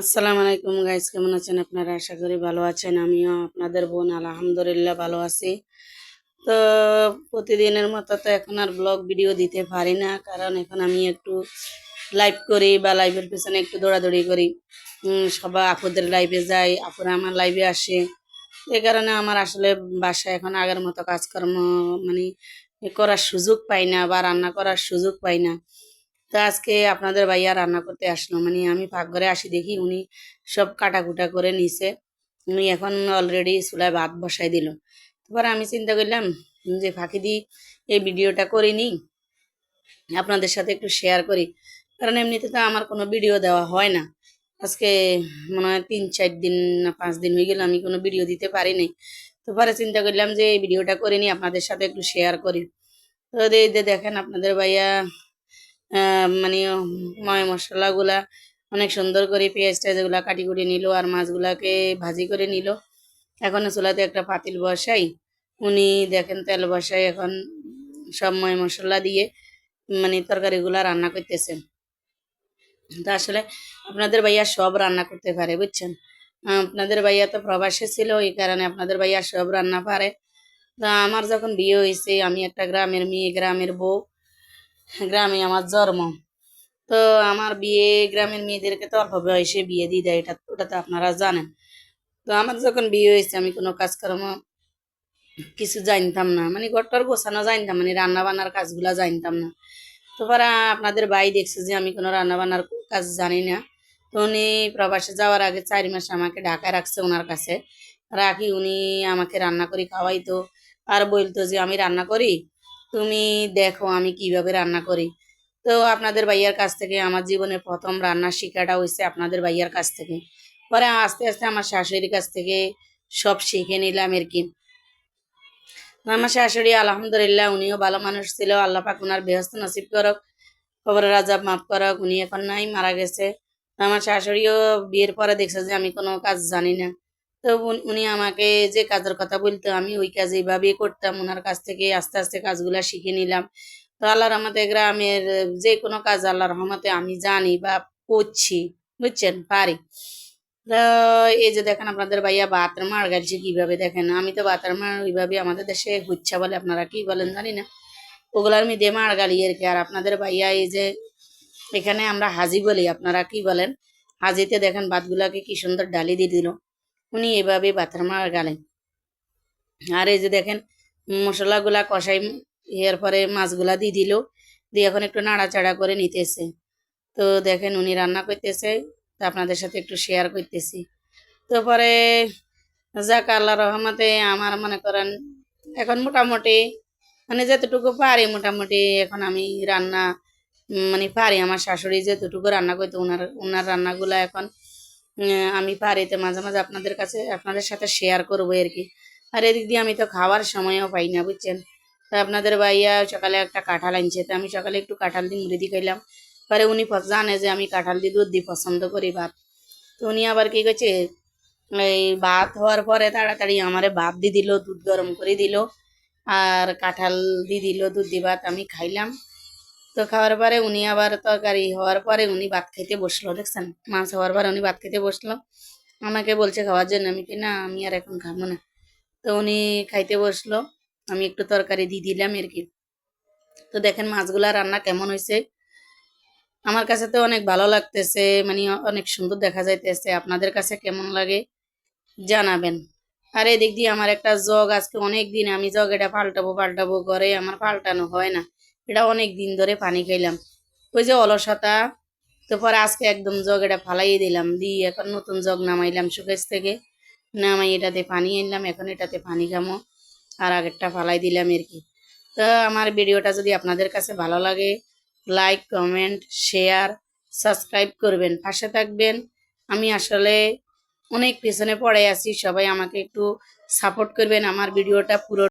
আসসালামু আলাইকুম গাইস, কেমন আছেন আপনারা? আশা করি ভালো আছেন। আমিও আপনাদের বোন, আলহামদুলিল্লাহ ভালো আছি। তো প্রতিদিনের মতো তো এখন আর ব্লগ ভিডিও দিতে পারি না, কারণ এখন আমি একটু লাইভ করি বা লাইভের পেছনে একটু দৌড়াদৌড়ি করি। সবাই আপুদের লাইভে যাই, আপুরা আমার লাইভে আসে। এই কারণে আমার আসলে বাসায় এখন আগের মতো কাজকর্ম মানে করার সুযোগ পাই না বা রান্না করার সুযোগ পাই না। তো আজকে আপনাদের ভাইয়া রান্না করতে আসলো। মানে আমি পাকঘরে আসি দেখি উনি সব কাটাকুটা করে নিছে। উনি এখন অলরেডি চুলায় ভাত বসাই দিল। তারপরে আমি চিন্তা করলাম যে ফাঁকি দি এই ভিডিওটা করে নিই, আপনাদের সাথে একটু শেয়ার করি। কারণ এমনিতে তো আমার কোনো ভিডিও দেওয়া হয় না। আজকে মনে হয় তিন চার দিন না পাঁচ দিন হয়ে গেল আমি কোনো ভিডিও দিতে পারিনি তো পরে চিন্তা করলাম যে এই ভিডিওটা করে নিই, আপনাদের সাথে একটু শেয়ার করি। তো দেখেন আপনাদের ভাইয়া মানে ময় মশলাগুলা অনেক সুন্দর করে পেঁয়াজ টেয়াজগুলা কাটি করে নিল আর মাছগুলাকে ভাজি করে নিল। এখন চুলাতে একটা পাতিল বসাই। উনি দেখেন তেল বসাই এখন সব ময় মশলা দিয়ে মানে তরকারিগুলা রান্না করতেছেন। তা আসলে আপনাদের ভাইয়া সব রান্না করতে পারে, বুঝছেন? আপনাদের ভাইয়া তো প্রবাসে ছিল, এই কারণে আপনাদের ভাইয়া সব রান্না পারে। তা আমার যখন বিয়ে হয়েছে, আমি একটা গ্রামের মেয়ে, গ্রামের বউ। গ্রামে আমার জন্ম। তো আমার বিয়ে গ্রামের মেয়েদেরকে তো অল্প বয়সে বিয়ে দিয়ে দেয়, এটা ওটা তো আপনারা জানেন। তো আমার যখন বিয়ে হয়েছে, আমি কোনো কাজকর্ম কিছু জানতাম না। মানে ঘরটার গোছানো জানতাম মানে রান্না বান্নার কাজগুলা জানতাম না। তো পরে আপনাদের ভাই দেখছে যে আমি কোনো রান্না বান্নার কাজ জানি না। তো উনি প্রবাসে যাওয়ার আগে চার মাস আমাকে ঢাকায় রাখছে ওনার কাছে। রাখি উনি আমাকে রান্না করে খাওয়াইতো। আর বলতো যে আমি রান্না করি তুমি দেখো আমি কীভাবে রান্না করি। তো আপনাদের ভাইয়ার কাছ থেকে আমার জীবনের প্রথম রান্নার শিক্ষাটা হয়েছে আপনাদের ভাইয়ার কাছ থেকে। পরে আস্তে আস্তে আমার শাশুড়ির কাছ থেকে সব শিখে নিলাম আর কি। আমার শাশুড়ি আলহামদুলিল্লাহ উনিও ভালো মানুষ ছিল, আল্লাহ পাক উনার বেহস্ত নসিব করক, খবরের আজাব মাফ করক, উনি এখন নাই, মারা গেছে। আমার শাশুড়িও বিয়ের পরে দেখছে যে আমি কোনো কাজ জানি না। তো উন- আমাকে যে কাজের কথা বলতো, আমি ওই কাজ এইভাবেই করতাম ওনার কাছ থেকে আস্তে আস্তে কাজগুলা শিখে নিলাম। তো আল্লাহর রহমতে গ্রামের, যে কোনো কাজ আল্লাহর রহমতে আমি জানি বা করছি, বুঝছেন? পারি। তো এই যে দেখেন আপনাদের ভাইয়া বাতের মার গালছে কীভাবে দেখেন? আমি তো বাতের মার ওইভাবে আমাদের দেশে হুচ্ছা বলে, আপনারা কি বলেন জানি না। ওগুলার মধ্যে মার গালি আর কি? আর আপনাদের ভাইয়া এই যে এখানে আমরা হাজি বলি, আপনারা কি বলেন? হাজিতে দেখেন ভাতগুলাকে কি সুন্দর ডালি দিয়ে দিল। উনি এভাবে বাতের মার গালেন আর এই যে দেখেন, মশলাগুলা কষাই এর পরে মাছগুলা দিয়ে দিল, দিয়ে এখন একটু নাড়াচাড়া করে নিতেছে। তো দেখেন উনি রান্না করতেছে, তো আপনাদের সাথে একটু শেয়ার করতেছি। তো পরে যাক, আল্লাহ রহমতে আমার মনে করেন এখন মোটামুটি মানে যতটুকু পারি মোটামুটি এখন আমি রান্না মানে পারি। আমার শাশুড়ি যতটুকু রান্না করতে ওনার ওনার রান্নাগুলো এখন আমি পারি তো মাঝে মাঝে আপনাদের কাছে, আপনাদের সাথে শেয়ার করব আর কি। আর এদিক দিয়ে আমি তো খাওয়ার সময়ও পাই না, বুঝছেন? তা আপনাদের ভাইয়া সকালে একটা কাঁঠাল আনছে, তো আমি সকালে একটু কাঁঠাল দিয়ে মুড়ি দিয়ে খাইলাম। পরে উনি জানে যে আমি কাঁঠাল দিয়ে দুধ দিই পছন্দ করি ভাত। তো উনি আবার কি করছে, এই ভাত হওয়ার পরে তাড়াতাড়ি আমারে ভাত দিয়ে দিল, দুধ গরম করে দিল। আর কাঁঠাল দিয়ে দিল, দুধ দিয়ে ভাত আমি খাইলাম। তো খাওয়ার পরে উনি আবার তরকারি হওয়ার পরে উনি ভাত খেতে বসল, দেখছেন? মাছ হওয়ার পরে উনি ভাত খেতে বসল। আমাকে বলছে খাওয়ার জন্য। আমি কি না, আমি আর এখন খাব না। তো উনি খাইতে বসল। আমি একটু তরকারি দিয়ে দিলাম আর কি। তো দেখেন মাছগুলা রান্না কেমন হয়েছে আমার কাছে তো অনেক ভালো লাগতেছে মানে অনেক সুন্দর দেখা যাইতেছে। আপনাদের কাছে কেমন লাগে জানাবেন। আর এদিক দিয়ে আমার একটা জগ, আজকে অনেক দিন আমি জগ এটা পাল্টাবো পাল্টাবো করে আমার পাল্টানো হয় না। এটা অনেক দিন ধরে পানি খাইলাম। ওই যে অলসতা, তো পরে আজকে একদম জগ এটা ফালাই দিলাম, দিয়ে এখন নতুন জগ নামাইলাম সুকেশ থেকে। নামাই এটাতে পানি আনলাম, এখন এটাতে পানি খামো, আর আগেরটা ফালাই দিলাম আর কি। তো আমার ভিডিওটা যদি আপনাদের কাছে ভালো লাগে লাইক কমেন্ট শেয়ার সাবস্ক্রাইব করবেন, পাশে থাকবেন। আমি আসলে অনেক পেছনে পড়ে আছি, সবাই আমাকে একটু সাপোর্ট করবেন, আমার ভিডিওটা পুরো